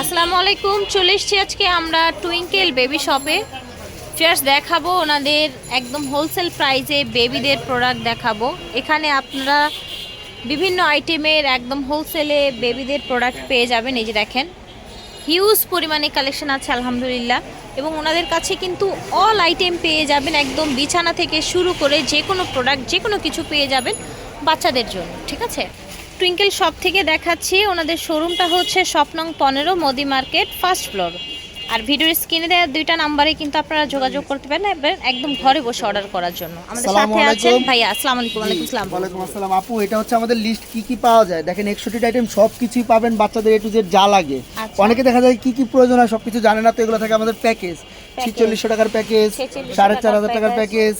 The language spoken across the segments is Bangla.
আসসালামু আলাইকুম, চলে এসছি আজকে আমরা টুইঙ্কেল বেবি শপে ফিয়ার্স দেখাবো ওনাদের একদম হোলসেল প্রাইজে বেবিদের প্রোডাক্ট দেখাবো। এখানে আপনারা বিভিন্ন আইটেমের একদম হোলসেলে বেবিদের প্রোডাক্ট পেয়ে যাবেন, এই যে দেখেন। হিউজ পরিমাণে কালেকশন আছে, আলহামদুলিল্লাহ। এবং ওনাদের কাছে কিন্তু অল আইটেম পেয়ে যাবেন, একদম বিছানা থেকে শুরু করে যে কোনো প্রোডাক্ট যে কোনো কিছু পেয়ে যাবেন বাচ্চাদের জন্য, ঠিক আছে? টুইঙ্কেল শপ থেকে দেখাচ্ছি। ওনাদের শোরুমটা হচ্ছে স্বপ্নং পনেরো মোদি মার্কেট ফার্স্ট ফ্লোর। আর ভিডিওর স্ক্রিনে দেওয়া দুইটা নাম্বারে কিন্তু আপনারা যোগাযোগ করতে পারেন একদম ঘরে বসে অর্ডার করার জন্য। আমাদের সাথে আছেন। ভাইয়া আসসালামু আলাইকুম ওয়ালাইকুম আসসালাম। ওয়ালাইকুম আসসালাম। আপু এটা হচ্ছে আমাদের লিস্ট কি কি পাওয়া যায়? দেখেন একষট্টি আইটেম সব কিছুই পাবেন বাচ্চাদের এ টু জেড যা লাগে। আচ্ছা। অনেকে দেখা যায় কি কি প্রয়োজন হয় সবকিছু জানে না তো এগুলো থাকে আমাদের প্যাকেজ ছিচল্লিশশো টাকার প্যাকেজ 4600 সাড়ে চার হাজার টাকার প্যাকেজ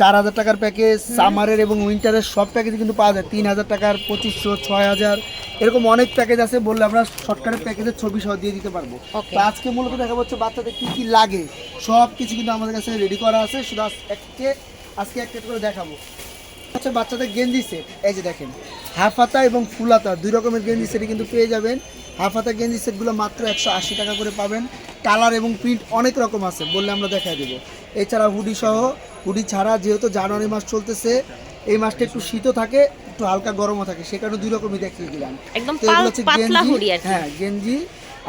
চার হাজার টাকার প্যাকেজ সামারের এবং উইন্টারের সব প্যাকেজ কিন্তু পাওয়া যায়। তিন হাজার টাকার পঁচিশশো ছয় হাজার এরকম অনেক প্যাকেজ আছে বললে আমরা শর্টকাটের প্যাকেজের ছবি সহ দিয়ে দিতে পারব. তো আজকে মূলত দেখা হচ্ছে বাচ্চাদের কী কী লাগে সব কিছু কিন্তু আমাদের কাছে রেডি করা আছে। শুধু এককে আজকে একটা একটা করে দেখাবো। হচ্ছে বাচ্চাদের গেঞ্জি সেট এই যে দেখেন হাফ হাতা এবং ফুল হাতা দুই রকমের গেঞ্জি সেটই কিন্তু পেয়ে যাবেন। হাফ হাতা গেঞ্জি সেটগুলো মাত্র একশো আশি টাকা করে পাবেন। কালার এবং প্রিন্ট অনেক রকম আছে বললে আমরা দেখাই দেবো। এছাড়া হুডি সহ হুডি ছাড়া যেহেতু জানুয়ারি মাস চলতেছে এই মাসটা একটু শীতও থাকে একটু হালকা গরমও থাকে সে কারণে দুই রকমই দেখিয়ে দিলাম। একদম এগুলো হচ্ছে পাতলা গেঞ্জি, হুডি আর হ্যাঁ গেঞ্জি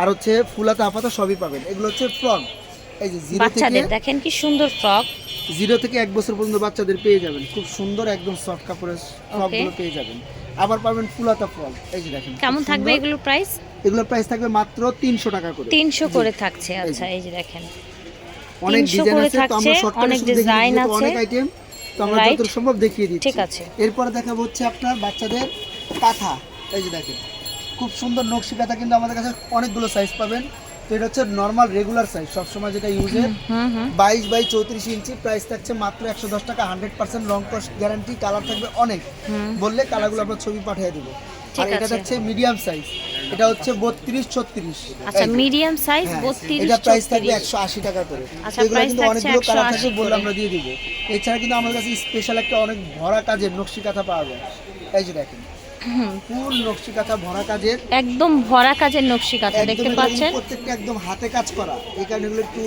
আর হচ্ছে ফুলাতা হাফাতা সবই পাবেন। এগুলো হচ্ছে ফ্রন্ট এই যে জিরো থেকে দেখেন কি সুন্দর ফ্রক। জিরো থেকে এক বছর পর্যন্ত বাচ্চাদের পেয়ে যাবেন। খুব সুন্দর একদম সফট কাপড়ের ফ্রকগুলো পেয়ে যাবেন। আবার পাবেন ফুলাতা ফল এই যে দেখেন কেমন থাকবে। এগুলোর প্রাইস এগুলোর প্রাইস থাকবে মাত্র তিনশো টাকা করে। তিনশো করে থাকছে আচ্ছা এই যে দেখেন। অনেক ডিজাইন আছে তো আমরা শর্টকাটে অনেক আছে। আইটেম তো আমরা. যতটুকু সম্ভব দেখিয়ে দিচ্ছি ঠিক আছে। এরপরে দেখাবো হচ্ছে আপনার বাচ্চাদের কাঁথা এই যে দেখেন খুব সুন্দর নকশি কাঁথা কিন্তু আমাদের কাছে অনেকগুলো সাইজ পাবেন তো এটা হচ্ছে নর্মাল রেগুলার সাইজ সবসময় যেটা ইউজের বাইশ বাই চৌত্রিশ ইঞ্চি প্রাইস থাকছে মাত্র একশো দশ টাকা হান্ড্রেড পার্সেন্ট রং কস্ট গ্যারান্টি কালার থাকবে অনেক। বললে কালারগুলো আমরা ছবি পাঠিয়ে দেবো আর এটা। থাকছে মিডিয়াম সাইজ এটা হচ্ছে বত্রিশ ছত্রিশ। আচ্ছা মিডিয়াম সাইজ হ্যাঁ, বত্রিশ এটা প্রাইস থাকবে চৌত্রিশ একশো আশি টাকা করে। আচ্ছা, কিন্তু অনেকগুলো কালার থাকবে বললে আমরা দিয়ে দিব। এছাড়া কিন্তু আমাদের কাছে স্পেশাল একটা অনেক ভরা কাজের নকশি কাঁথা পাওয়া যায়। এই যে দেখেন ফুল নকশি কাঁথা ভরা কাজের। একদম ভরা কাজের নকশি কাঁথা দেখতে পাচ্ছেন? প্রত্যেকটা একদম হাতে কাজ করা। এই কারণে এগুলো একটু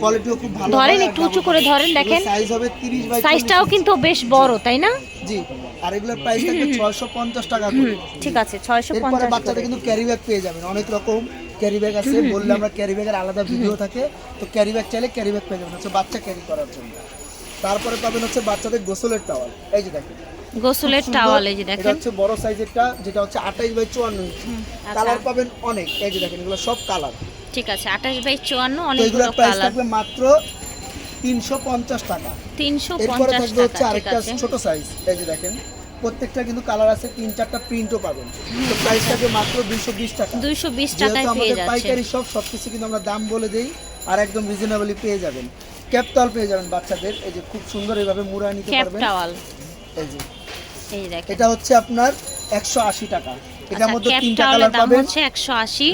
কোয়ালিটিও খুব ভালো ধরেন একটু উঁচু করে ধরেন দেখেন। সাইজ হবে 30 বাই সাইজটাও কিন্তু বেশ বড় তাই না? জি। আর এগুলোর প্রাইস থাকবে 650 টাকা করে। ঠিক আছে ছয়শো পঞ্চাশ বাচ্চাদের কিন্তু ক্যারি ব্যাগ পেয়ে যাবেন অনেক রকম ক্যারি ব্যাগ আছে বললে আমরা ক্যারি ব্যাগের আলাদা ভিডিও থাকে তো ক্যারি ব্যাগ চাইলে ক্যারি ব্যাগ পেয়ে যাবেন হচ্ছে বাচ্চা ক্যারি করার জন্য। তারপরে পাবেন হচ্ছে বাচ্চাদের গোসলের টাওয়াল এই যে দেখেন। গোসলের টাওয়াল এই যে দেখেন। এটা হচ্ছে বড় সাইজেরটা যেটা হচ্ছে 28 বাই 54 ইঞ্চি। আচ্ছা। কালার পাবেন অনেক এই যে দেখেন এগুলো সব কালার ঠিক আছে আঠাশ বাই চুয়ান্ন অনেকগুলো এগুলোর প্রাইস কালার থাকবে মাত্র 350 টাকা। তিনশো এরপরে পঞ্চাশ থাকবে হচ্ছে আরেকটা ছোট সাইজ এই যে দেখেন। প্রত্যেকটা কিন্তু কালার আছে তিন চারটা প্রিন্টও পাবেন। তো প্রাইস থাকবে মাত্র দুইশো বিশ টাকা। দুইশো বিশ টাকায় আমাদের পাইকারি সব সবকিছু কিন্তু আমরা দাম বলে দিই আর একদম রিজনেবলি পেয়ে যাবেন। ক্যাপটাল পেয়ে যাবেন বাচ্চাদের। এই যে খুব সুন্দর এইভাবে মুড়া নিতে পারবেন। এই যে। এটা হচ্ছে আপনার একশো আশি টাকা। এটার আচ্ছা মধ্যে তিনটা কালার পাবেন। একশো আশি।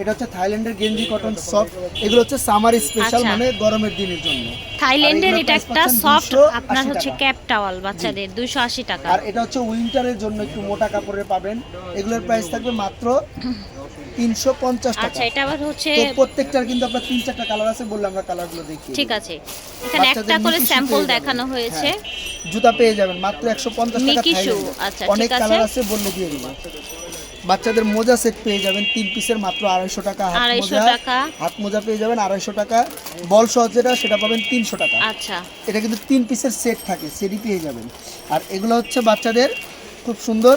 এটা হচ্ছে থাইল্যান্ডের গেঞ্জি কটন সফট এগুলো হচ্ছে সামার স্পেশাল আচ্ছা। মানে গরমের দিনের জন্য। থাইল্যান্ডের এটা একটা সফট আপনার হচ্ছে ক্যাপ টাওয়াল বাচ্চাদের দুইশো আশি টাকা। আর এটা হচ্ছে উইন্টারের জন্য একটু মোটা কাপড়ের পাবেন। এগুলোর প্রাইস থাকবে মাত্র তিনশো পঞ্চাশ টাকা। আচ্ছা এটা আবার হচ্ছে প্রত্যেকটার কিন্তু আপনার তিন চারটা কালার আছে বললাম আমরা কালারগুলো দেখি ঠিক আছে। এখানে একটা করে স্যাম্পল দেখানো হয়েছে। হ্যাঁ, জুতা পেয়ে যাবেন মাত্র একশো পঞ্চাশ টাকা মিকি থাইল্যান্ডের। আচ্ছা, অনেক ঠিক আছে। কালার আছে বললে দিয়ে দিব। বাচ্চাদের মোজা সেট পেয়ে যাবেন তিন পিসের মাত্র আড়াইশো টাকা হাত মোজা। হাত মোজা পেয়ে যাবেন আড়াইশো টাকা। বল সহ যেটা সেটা পাবেন তিনশো টাকা। আচ্ছা। এটা কিন্তু তিন পিসের সেট থাকে সেটই পেয়ে যাবেন। আর এগুলো হচ্ছে বাচ্চাদের খুব সুন্দর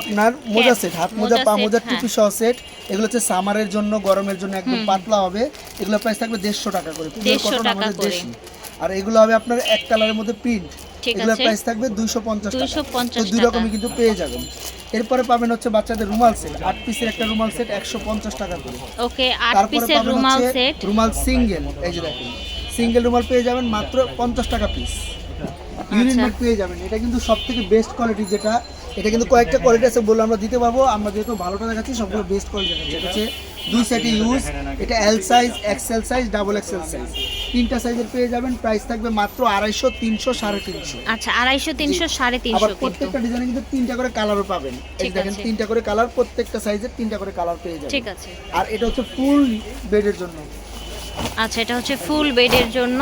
আপনার মোজা সেট হাত মোজা পা মোজা হ্যাঁ। টুপি সহ সেট এগুলো হচ্ছে সামারের জন্য গরমের জন্য একদম পাতলা হবে। এগুলো প্রাইস থাকবে দেড়শো টাকা করে। Pure 150 টাকা আমাদের করে। দেশি। আর এগুলো হবে আপনার এক কালারের মধ্যে প্রিন্ট এগুলোর প্রাইস থাকবে দুইশো পঞ্চাশ টাকা। 250 দুই রকমই কিন্তু পেয়ে যাবেন। এরপরে পাবেন হচ্ছে বাচ্চাদের রুমাল সেট। আট পিসের একটা রুমাল সেট একশো পঞ্চাশ টাকা করে। ওকে আট তারপরে পিসের রুমাল সেট। রুমাল সিঙ্গেল এই যে দেখেন। সিঙ্গেল রুমাল পেয়ে যাবেন মাত্র পঞ্চাশ টাকা পিস। ইউনিট আচ্ছা। পেয়ে যাবেন। এটা কিন্তু সব থেকে বেস্ট কোয়ালিটি যেটা এটা কিন্তু কয়েকটা কোয়ালিটি আছে বলে আমরা দিতে পারব। আমরা যেহেতু ভালোটা দেখাচ্ছি সবগুলো বেস্ট কোয়ালিটি দেখাচ্ছি। এটা হচ্ছে দুই সেটে ইউজ এটা L size XL size double XL size তিনটা সাইজের পেয়ে যাবেন প্রাইস থাকবে মাত্র আড়াইশো তিনশো সাড়ে তিনশো। আচ্ছা আড়াইশো তিনশো সাড়ে তিনশো প্রত্যেকটা ডিজাইনে কিন্তু তিনটা করে কালারও পাবেন। এই দেখেন তিনটা করে কালার প্রত্যেকটা সাইজের তিনটা করে কালার পেয়ে যাবেন। ঠিক আছে। আর এটা হচ্ছে ফুল বেডের জন্য। আচ্ছা এটা হচ্ছে ফুল বেডের জন্য।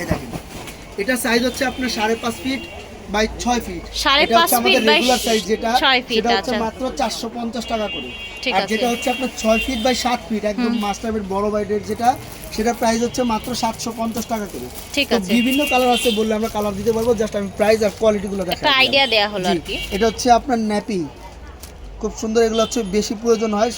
এই দেখেন এটা সাইজ হচ্ছে আপনার সাড়ে পাঁচ ফিট বাই ছয় ফিট সাড়ে এটা পাঁচ হচ্ছে আমাদের রেগুলার সাইজ যেটা সেটা হচ্ছে আচ্ছা। মাত্র চারশো পঞ্চাশ টাকা করে। আর যেটা হচ্ছে আপনার ছয় ফিট বাই সাত ফিট একদম মাস্টারের বড় বাইডের যেটা সেটা প্রাইস হচ্ছে মাত্র সাতশো পঞ্চাশ টাকা করে। ঠিক আছে। বিভিন্ন কালার আছে বললে আমরা কালার দিতে পারব জাস্ট আমি প্রাইস আর কোয়ালিটি গুলো দেখাই। একটা আইডিয়া দেয়া হলো আর কি। এটা হচ্ছে আপনার ন্যাপি খুব সুন্দর এগুলো হচ্ছে বেশি প্রয়োজন হয়।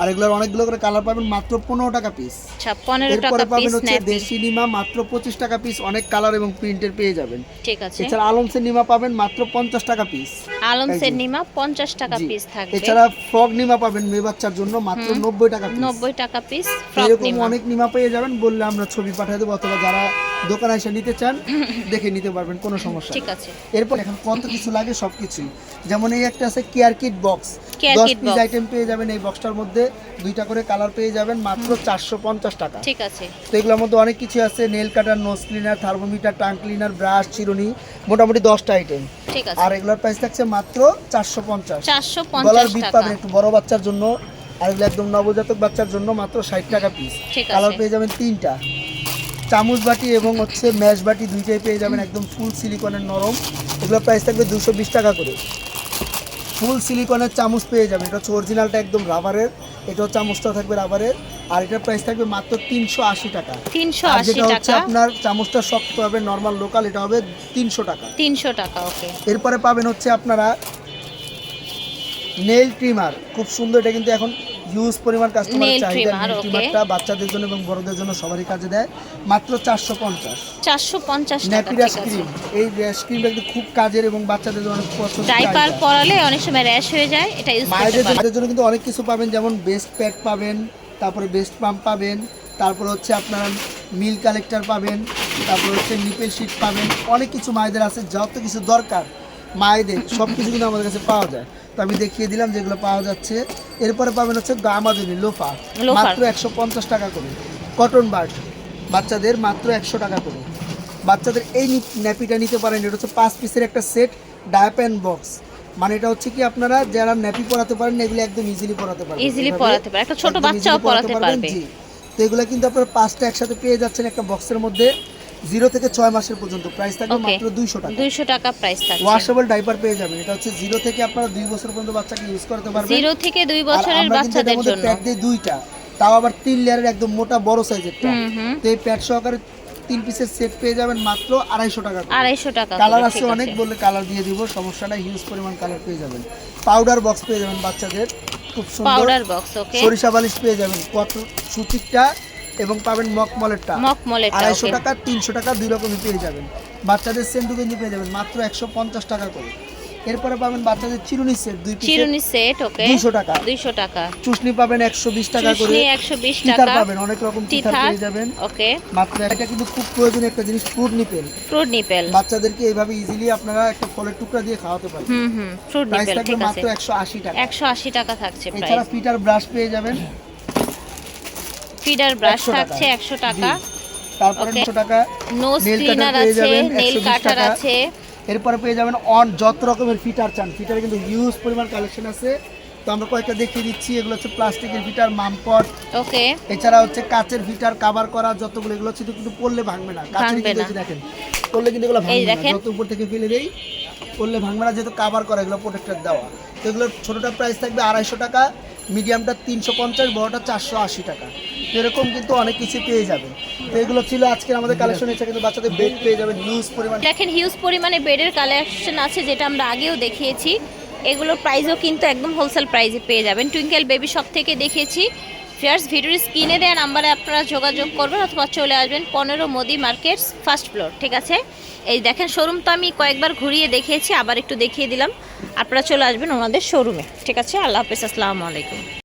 আর এগুলোর অনেকগুলো করে কালার পাবেন মাত্র পনেরো টাকা পিস আচ্ছা এরপরে পাবেন হচ্ছে দেশি নিমা মাত্র পঁচিশ টাকা পিস অনেক কালার এবং প্রিন্টের পেয়ে যাবেন। ঠিক আছে। এছাড়া আলমসের নিমা পাবেন মাত্র পঞ্চাশ টাকা পিস আলমসের নিমা পঞ্চাশ টাকা পিস থাকবে। এছাড়া ফ্রক নিমা পাবেন মেয়ে বাচ্চার জন্য মাত্র নব্বই টাকা পিস নব্বই টাকা পিস এরকম অনেক নিমা পেয়ে যাবেন বললে আমরা ছবি পাঠিয়ে দেবো অথবা যারা দোকানে এসে নিতে চান দেখে নিতে পারবেন কোনো সমস্যা ঠিক আছে। এরপর এখন কত কিছু লাগে সব কিছুই যেমন এই একটা আছে কেয়ার কিট বক্স Care দশ kit পিস আইটেম পেয়ে যাবেন এই বক্সটার মধ্যে। দুইটা করে কালার পেয়ে যাবেন মাত্র চারশো পঞ্চাশ টাকা। ঠিক আছে। তো এগুলোর মধ্যে অনেক কিছু আছে nail cutter nose cleaner thermometer tongue cleaner brush চিরুনি মোটামুটি দশটা আইটেম ঠিক আছে। আর এগুলোর প্রাইস থাকছে মাত্র চারশো পঞ্চাশ। চারশো গলার পঞ্চাশ বিট পাবেন একটু বড় বাচ্চার জন্য আর এগুলো একদম নবজাতক বাচ্চার জন্য মাত্র ষাট টাকা পিস কালার পেয়ে যাবেন তিনটা। চামচ বাটি এবং হচ্ছে ম্যাশ বাটি দুইটাই পেয়ে যাবেন একদম ফুল সিলিকনের নরম। এগুলো প্রাইস থাকবে দুশো বিশ টাকা করে। ফুল সিলিকনের চামচ পেয়ে যাবেন। এটা হচ্ছে অরিজিনালটা একদম রাবারের এটাও চামচটা থাকবে রাবারের আর এটার প্রাইস থাকবে মাত্র তিনশো আশি টাকা। তিনশো আশি যেটা হচ্ছে আপনার চামচটা শক্ত হবে নর্মাল লোকাল এটা হবে তিনশো টাকা। তিনশো টাকা ওকে এরপরে পাবেন হচ্ছে আপনারা নেল ট্রিমার খুব সুন্দর এটা কিন্তু এখন হিউজ পরিমাণ কাস্টমার চাহিদা ট্রিমারটা বাচ্চাদের জন্য এবং বড়দের জন্য সবারই কাজে দেয়। মাত্র চারশো পঞ্চাশ। চারশো পঞ্চাশ টাকা ন্যাপি র্যাশ ক্রিম এই র্যাশ ক্রিমটা কিন্তু খুব কাজের এবং বাচ্চাদের জন্য অনেক পছন্দ ডাইপার পরালে অনেক সময় র্যাশ হয়ে যায় এটা ইউজ করতে পারেন জন্য- জন্য কিন্তু অনেক কিছু পাবেন যেমন বেস্ট প্যাড পাবেন তারপরে বেস্ট পাম্প পাবেন তারপর হচ্ছে আপনার মিল কালেক্টর পাবেন তারপর হচ্ছে নিপেল শিট পাবেন অনেক কিছু মায়েদের আছে যত কিছু দরকার। মায়েদের সব কিছু কিন্তু আমাদের কাছে পাওয়া যায়। তো আমি দেখিয়ে দিলাম যেগুলো পাওয়া যাচ্ছে। এরপরে পাবেন হচ্ছে গামাদুনি লোফা। মাত্র একশো পঞ্চাশ টাকা করে। Cotton bud. বাচ্চাদের মাত্র একশো টাকা করে। বাচ্চাদের এই ন্যাপিটা নিতে পারেন। এটা হচ্ছে পাঁচ পিসের একটা সেট ডায়াপ্যান বক্স। মানে এটা হচ্ছে কি আপনারা যারা ন্যাপি পরাতে পারেন এগুলো একদম ইজিলি পরাতে পারবেন। Easily এভাবে পরাতে পারে। একটা ছোট বাচ্চাও পরাতে পারবে। জি। তো এগুলো কিন্তু আপনারা পাঁচটা একসাথে পেয়ে যাচ্ছেন একটা বক্সের মধ্যে। জিরো থেকে ছয় মাসের পর্যন্ত প্রাইস থাকবে মাত্র দুইশো টাকা। দুইশো টাকা প্রাইস থাকছে। ওয়াশেবল ডাইপার পেয়ে যাবেন। এটা হচ্ছে জিরো থেকে আপনারা দুই বছর পর্যন্ত বাচ্চাকে ইউজ করতে পারবেন। জিরো থেকে দুই বছরের বাচ্চাদের জন্য। প্যাড দিই দুইটা। তাও আবার তিন লেয়ারের একদম মোটা বড় হুম তো এই প্যাড সহকারে তিন পিসের সেট পেয়ে যাবেন মাত্র আড়াইশো টাকা। আড়াইশো টাকা কালার আছে অনেক বললে কালার দিয়ে দিব সমস্যা নাই হিউজ পরিমাণ কালার পেয়ে যাবেন। পাউডার বক্স পেয়ে যাবেন বাচ্চাদের। খুব সুন্দর। পাউডার বক্স ওকে সরিষা বালিশ পেয়ে যাবেন। কত সুতিরটা এবং পাবেন মকমলেরটা মকমলের আড়াইশো টাকা তিনশো টাকা দুই রকমই পেয়ে যাবেন। বাচ্চাদের সেন্টু গেঞ্জি পেয়ে যাবেন মাত্র একশো পঞ্চাশ টাকা করে। এরপরে পাবেন বাচ্চাদের চিরুনি সেট দুই চিরুনি সেট ওকে। দুইশো টাকা। দুইশো টাকা। চুষনি পাবেন একশো বিশ টাকা করে। চুষনি একশো বিশ টিথার টাকা। পাবেন অনেক রকম টিথার পেয়ে যাবেন। ওকে। মাত্র এটা কিন্তু খুব প্রয়োজনীয় একটা জিনিস ফ্রুট নিপেল ফ্রুট নিপেল বাচ্চাদেরকে এইভাবে ইজিলি আপনারা একটা ফলের টুকরা দিয়ে খাওয়াতে পারেন। হুম হুম। ফ্রুট নিপেল ঠিক আছে। মাত্র একশো আশি টাকা। একশো আশি টাকা থাকছে এছাড়া প্রাইস পিটার ব্রাশ পেয়ে যাবেন। ফিডার ব্রাশ 100 টাকা। থাকছে একশো টাকা। তারপরে একশো টাকা নোজ Nail ক্লিনার আছে নেল কাটার আছে। এরপরে পেয়ে যাবেন অন যত রকমের ফিটার চান। ফিটারে কিন্তু হিউজ পরিমাণ কালেকশন আছে। তো আমরা কয়েকটা দেখিয়ে দিচ্ছি। এগুলো হচ্ছে প্লাস্টিকের ফিটার মামপট ওকে। এছাড়া হচ্ছে কাচের ফিটার কাভার করা যতগুলো এগুলো হচ্ছে কিন্তু পড়লে ভাঙবে না। কাচের কিন্তু না। দেখেন পড়লে কিন্তু এগুলো ভাঙবে না। যত উপর থেকে ফেলে দেই পড়লে ভাঙবে না যেহেতু কাভার করা এগুলো প্রোটেক্টর দেওয়া। তো এগুলো ছোটোটার প্রাইস থাকবে আড়াইশো টাকা মিডিয়ামটা তিনশো পঞ্চাশ বড়টা চারশো আশি টাকা। এরকম কিন্তু অনেক কিছু পেয়ে যাবেন। এগুলো ছিল আজকের আমাদের কালেকশন এছাড়া কিন্তু বাচ্চাদের বেড পেয়ে যাবেন হিউজ পরিমাণ দেখেন হিউজ পরিমাণে বেডের কালেকশন আছে, যেটা আমরা আগেও দেখিয়েছি। এগুলোর প্রাইসও কিন্তু একদম হোলসেল প্রাইসে পেয়ে যাবেন। টুইঙ্কেল বেবি শপ থেকে দেখিয়েছি। ফিয়ার্স ভিডিওর স্ক্রিনে দেওয়া নাম্বারে আপনারা যোগাযোগ করবেন অথবা চলে আসবেন পনেরো মোদি মার্কেটস ফার্স্ট ফ্লোর ঠিক আছে? এই দেখেন শোরুম তো আমি কয়েকবার ঘুরিয়ে দেখিয়েছি, আবার একটু দেখিয়ে দিলাম। আপনারা চলে আসবেন ওনাদের শোরুমে ঠিক আছে? আল্লাহ হাফিজ, আসসালামু আলাইকুম।